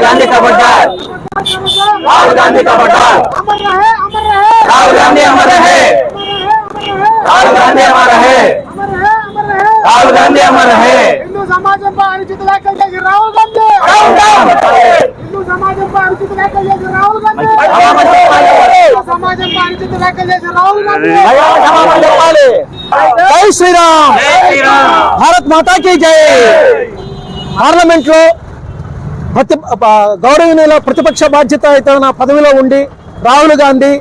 राहुल गांधी का बटार राहुल गांधी का बटार राहुल गांधी हमारे है। राहुल गांधी हमारे है। राहुल गांधी हमारे है। हिंदू समाज राहुल गांधी। राहुल गांधी राहुल गांधी। राहुल गांधी। जय श्री राम। भारत माता की जय। पार्लमेंट ప్రతి గౌరవనీయుల ప్రతిపక్ష బాధ్యత పదవిలో ఉండి రాహుల్ గాంధీ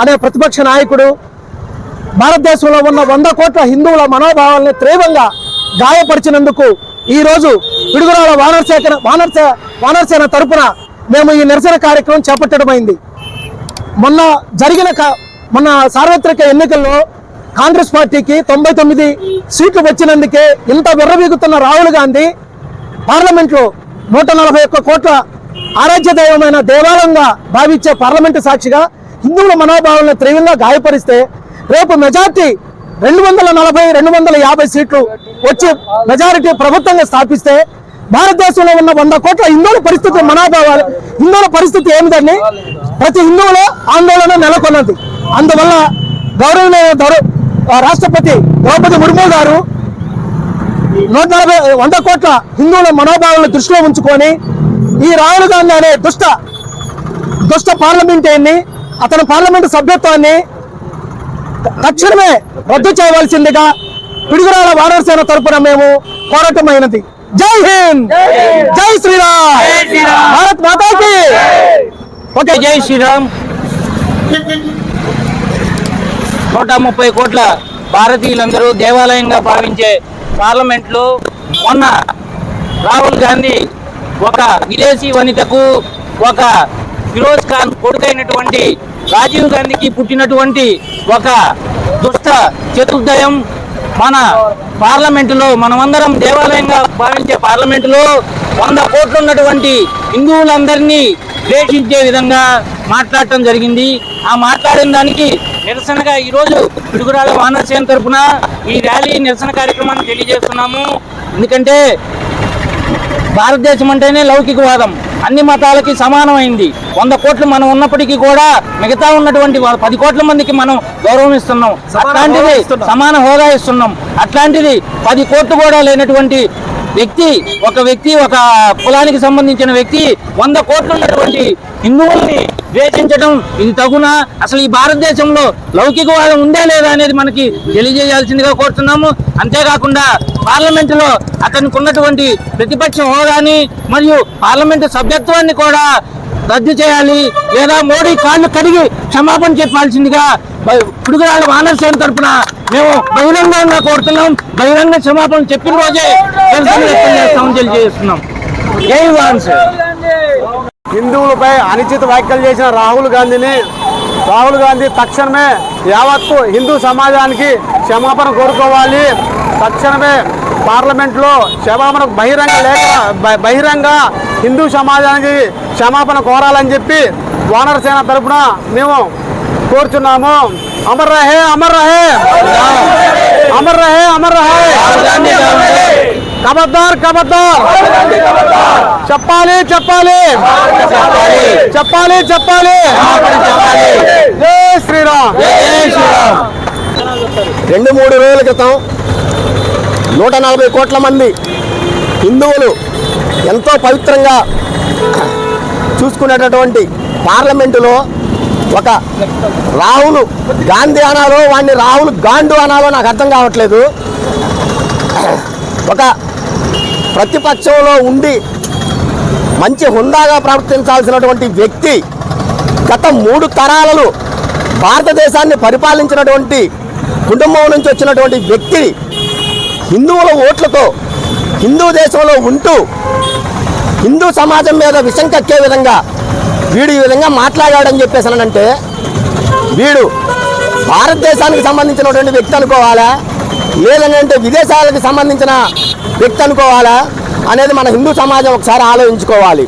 అనే ప్రతిపక్ష నాయకుడు భారతదేశంలో ఉన్న వంద కోట్ల హిందువుల మనోభావాలను తీవ్రంగా గాయపరిచినందుకు ఈరోజు రోజు పిడుగురాల వానరసేన వానరసే వానరసేన తరపున మేము ఈ నిరసన కార్యక్రమం చేపట్టడమైంది మొన్న జరిగిన క- మొన్న సార్వత్రిక ఎన్నికల్లో కాంగ్రెస్ పార్టీకి తొంభై తొమ్మిది సీట్లు వచ్చినందుకే ఇంత విర్రవీగుతున్న రాహుల్ గాంధీ పార్లమెంట్లో నూట నలభై ఒక్క కోట్ల ఆరాధ్య దైవమైన దేవాలయంగా భావించే పార్లమెంటు సాక్షిగా హిందువుల మనోభావాలను తీవ్రంగా గాయపరిస్తే రేపు మెజార్టీ రెండు వందల నలభై రెండు వందల యాభై సీట్లు వచ్చి మెజారిటీ ప్రభుత్వంగా స్థాపిస్తే భారతదేశంలో ఉన్న వంద కోట్ల హిందువుల పరిస్థితి మనోభావాలు హిందువుల పరిస్థితి ఏమిటని ప్రతి హిందువులో ఆందోళన నెలకొన్నది. అందువల్ల గౌరవనీయ గౌరవ రాష్ట్రపతి ద్రౌపది ముర్ము గారు నూట నలభై వంద కోట్ల హిందువుల మనోభావాలను దృష్టిలో ఉంచుకొని ఈ రాహుల్ గాంధీ అనే దుష్ట దుష్ట పార్లమెంటేని అతని పార్లమెంటు సభ్యత్వాన్ని తక్షణమే రద్దు చేయవలసిందిగా పిడుగురాల వానరసేన తరపున మేము పోరాటమైనది. జై హింద్! జై శ్రీరామ్! జై శ్రీరామ్. భారత్ మాతాకి! ఓకే. జై శ్రీరామ్! నూట ముప్పై కోట్ల భారతీయులందరూ దేవాలయంగా భావించే పార్లమెంట్లో మొన్న రాహుల్ గాంధీ ఒక విదేశీ వనితకు ఒక ఫిరోజ్ ఖాన్ కొడుకైనటువంటి రాజీవ్ గాంధీకి పుట్టినటువంటి ఒక దుష్ట చతుర్దయం మన పార్లమెంటులో మనమందరం దేవాలయంగా భావించే పార్లమెంటులో వంద కోట్లు ఉన్నటువంటి హిందువులందరినీ ద్వేషించే విధంగా మాట్లాడటం జరిగింది. ఆ మాట్లాడిన దానికి నిరసనగా ఈరోజు పిడుగురాల వానరసేన తరపున ఈ ర్యాలీ నిరసన కార్యక్రమాన్ని తెలియజేస్తున్నాము. ఎందుకంటే భారతదేశం అంటేనే లౌకికవాదం అన్ని మతాలకి సమానమైంది. వంద కోట్లు మనం ఉన్నప్పటికీ కూడా మిగతా ఉన్నటువంటి పది కోట్ల మందికి మనం గౌరవం ఇస్తున్నాం అట్లాంటిది సమాన హోదా ఇస్తున్నాం. అట్లాంటిది పది కోట్లు కూడా లేనటువంటి వ్యక్తి ఒక వ్యక్తి ఒక కులానికి సంబంధించిన వ్యక్తి వంద కోట్లు ఉన్నటువంటి హిందువుల్ని ద్వేషించడం ఇది తగునా? అసలు ఈ భారతదేశంలో లౌకికవాదం ఉందా లేదా అనేది మనకి తెలియజేయాల్సిందిగా కోరుతున్నాము. అంతేకాకుండా పార్లమెంటులో అతనికి ఉన్నటువంటి ప్రతిపక్ష హోదాని మరియు పార్లమెంటు సభ్యత్వాన్ని కూడా రద్దు చేయాలి లేదా మోడీ కాళ్ళు కడిగి క్షమాపణ చెప్పాల్సిందిగా బ- పిడుగురాళ్ళ వానరసేన తరపున మేము బహిరంగంగా కోరుతున్నాం. బహిరంగ క్షమాపణ చెప్పిన రోజే నిరసన వ్యక్తం చేస్తామని తెలియజేస్తున్నాం. జై హిందువులపై అనుచిత వ్యాఖ్యలు చేసిన రాహుల్ గాంధీని రాహుల్ గాంధీ తక్షణమే యావత్తు హిందూ సమాజానికి క్షమాపణ కోరుకోవాలి. తక్షణమే పార్లమెంట్లో క్షమాపణ బహిరంగ లేఖ బ- బహిరంగ హిందూ సమాజానికి క్షమాపణ కోరాలని చెప్పి వానరసేన తరపున మేము కోరుచున్నాము. అమర్ రహే అమర్ రహే! అమర్ రహే అమర్ రహే! కబద్దార్ కబద్దార్! చెప్పాలి చెప్పాలి! చెప్పాలి చెప్పాలి! జై శ్రీరామ్! రెండు మూడు రోజుల క్రితం నూట నలభై కోట్ల మంది హిందువులు ఎంతో పవిత్రంగా చూసుకునేటటువంటి పార్లమెంటులో ఒక రాహుల్ గాంధీ అనాలో వాడిని రాహుల్ గాండు అనాలో నాకు అర్థం కావట్లేదు. ఒక ప్రతిపక్షంలో ఉండి మంచి హుందాగా ప్రవర్తించాల్సినటువంటి వ్యక్తి గత మూడు తరాలలో భారతదేశాన్ని పరిపాలించినటువంటి కుటుంబం నుంచి వచ్చినటువంటి వ్యక్తి హిందువుల ఓట్లతో హిందూ దేశంలో ఉంటూ హిందూ సమాజం మీద విషం కక్కే విధంగా వీడు ఈ విధంగా మాట్లాడాడని చెప్పేసి అంటే వీడు భారతదేశానికి సంబంధించినటువంటి వ్యక్తి అనుకోవాలా? లేదంటే విదేశాలకు సంబంధించిన వ్యక్తి అనుకోవాలా? అనేది మన హిందూ సమాజం ఒకసారి ఆలోచించుకోవాలి.